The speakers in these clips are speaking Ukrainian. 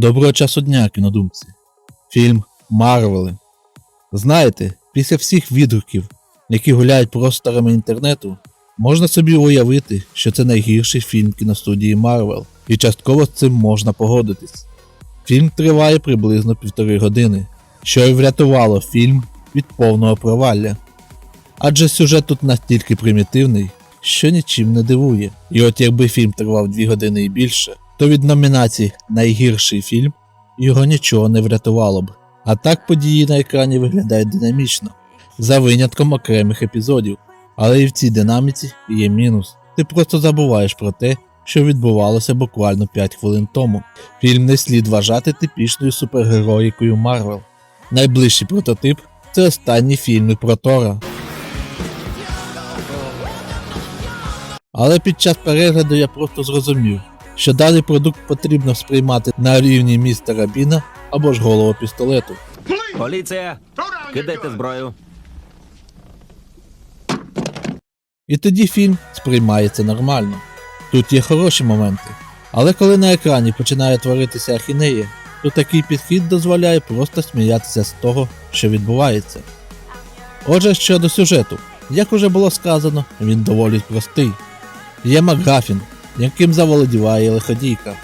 Доброго часу дня, кінодумці. Фільм Марвели. Знаєте, після всіх відгуків, які гуляють просторами інтернету, можна собі уявити, що це найгірший фільм кіностудії Марвел, і частково з цим можна погодитись. Фільм триває приблизно півтори години, що й врятувало фільм від повного провалля. Адже сюжет тут настільки примітивний, що нічим не дивує. І от якби фільм тривав 2 години і більше, то від номінації Найгірший фільм його нічого не врятувало б. А так події на екрані виглядають динамічно, за винятком окремих епізодів. Але і в цій динаміці є мінус. Ти просто забуваєш про те, що відбувалося буквально 5 хвилин тому. Фільм не слід вважати типічною супергероїкою Марвел. Найближчий прототип це останні фільми про Тора. Але під час перегляду я просто зрозумів, що даний продукт потрібно сприймати на рівні містера Біна або ж голого пістолету. Поліція! Кидайте зброю. І тоді фільм сприймається нормально. Тут є хороші моменти. Але коли на екрані починає творитися ахінея, то такий підхід дозволяє просто сміятися з того, що відбувається. Отже, щодо сюжету, як уже було сказано, він доволі простий. Є Макгафін, яким заволодіває лиходійка,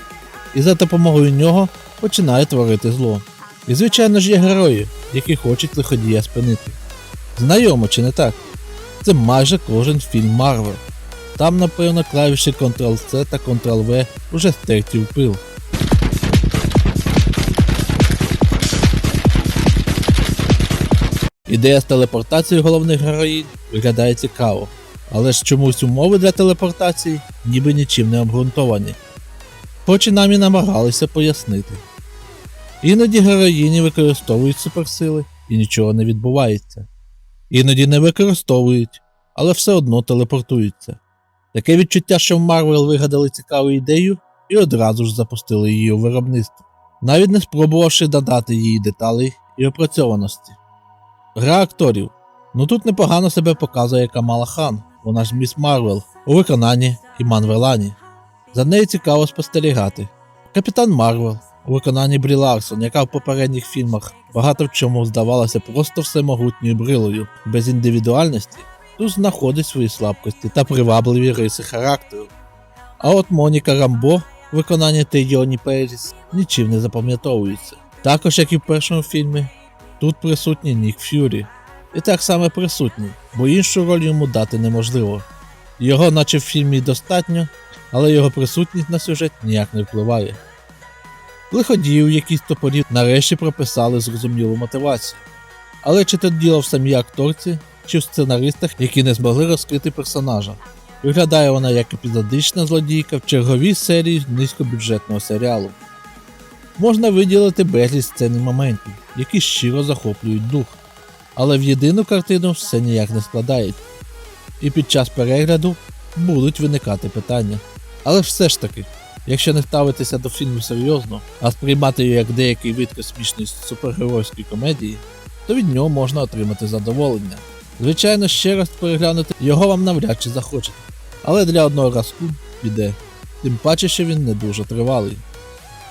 і за допомогою нього починає творити зло. І звичайно ж є герої, які хочуть лиходія спинити. Знайомо чи не так? Це майже кожен фільм Марвел. Там, напевно, клавіші Ctrl-C та Ctrl-V уже стерті в пил. Ідея з телепортацією головних героїнь виглядає цікаво, але ж чомусь умови для телепортації ніби нічим не обґрунтовані. Хоч і нам і намагалися пояснити. Іноді героїні використовують суперсили і нічого не відбувається. Іноді не використовують, але все одно телепортуються. Таке відчуття, що в Марвел вигадали цікаву ідею і одразу ж запустили її у виробництво, навіть не спробувавши додати її деталей і опрацьованості. Гра акторів. Ну тут непогано себе показує Камала Хан, вона ж міс Марвел у виконанні Іман Велані. За нею цікаво спостерігати. Капітан Марвел у виконанні Брі Ларсон, яка в попередніх фільмах багато в чому здавалася просто всемогутньою брилою, без індивідуальності, тут знаходить свої слабкості та привабливі риси характеру. А от Моніка Рамбо в виконанні Тейоні Періс нічим не запам'ятовується. Також, як і в першому фільмі, тут присутній Нік Ф'юрі. І так само присутній, бо іншу роль йому дати неможливо. Його, наче в фільмі, достатньо, але його присутність на сюжет ніяк не впливає. Лиходіїв, якісь топорі нарешті прописали зрозумілу мотивацію. Але чи то діло в самій акторці, чи в сценаристах, які не змогли розкрити персонажа. Виглядає вона як епізодична злодійка в черговій серії низькобюджетного серіалу. Можна виділити безліч сцен і моментів, які щиро захоплюють дух, але в єдину картину все ніяк не складають. І під час перегляду будуть виникати питання. Але все ж таки, якщо не ставитися до фільму серйозно, а сприймати його як деякий вид космічної супергеройської комедії, то від нього можна отримати задоволення. Звичайно, ще раз переглянути його вам навряд чи захочете, але для одного разку піде, тим паче, що він не дуже тривалий.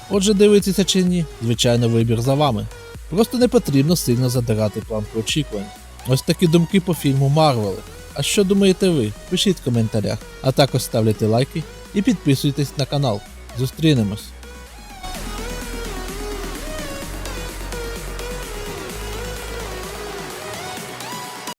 Отже, дивитися чи ні, звичайно, вибір за вами. Просто не потрібно сильно задирати планку очікувань. Ось такі думки по фільму Марвели. А що думаєте ви? Пишіть в коментарях, а також ставляйте лайки і підписуйтесь на канал. Зустрінемось!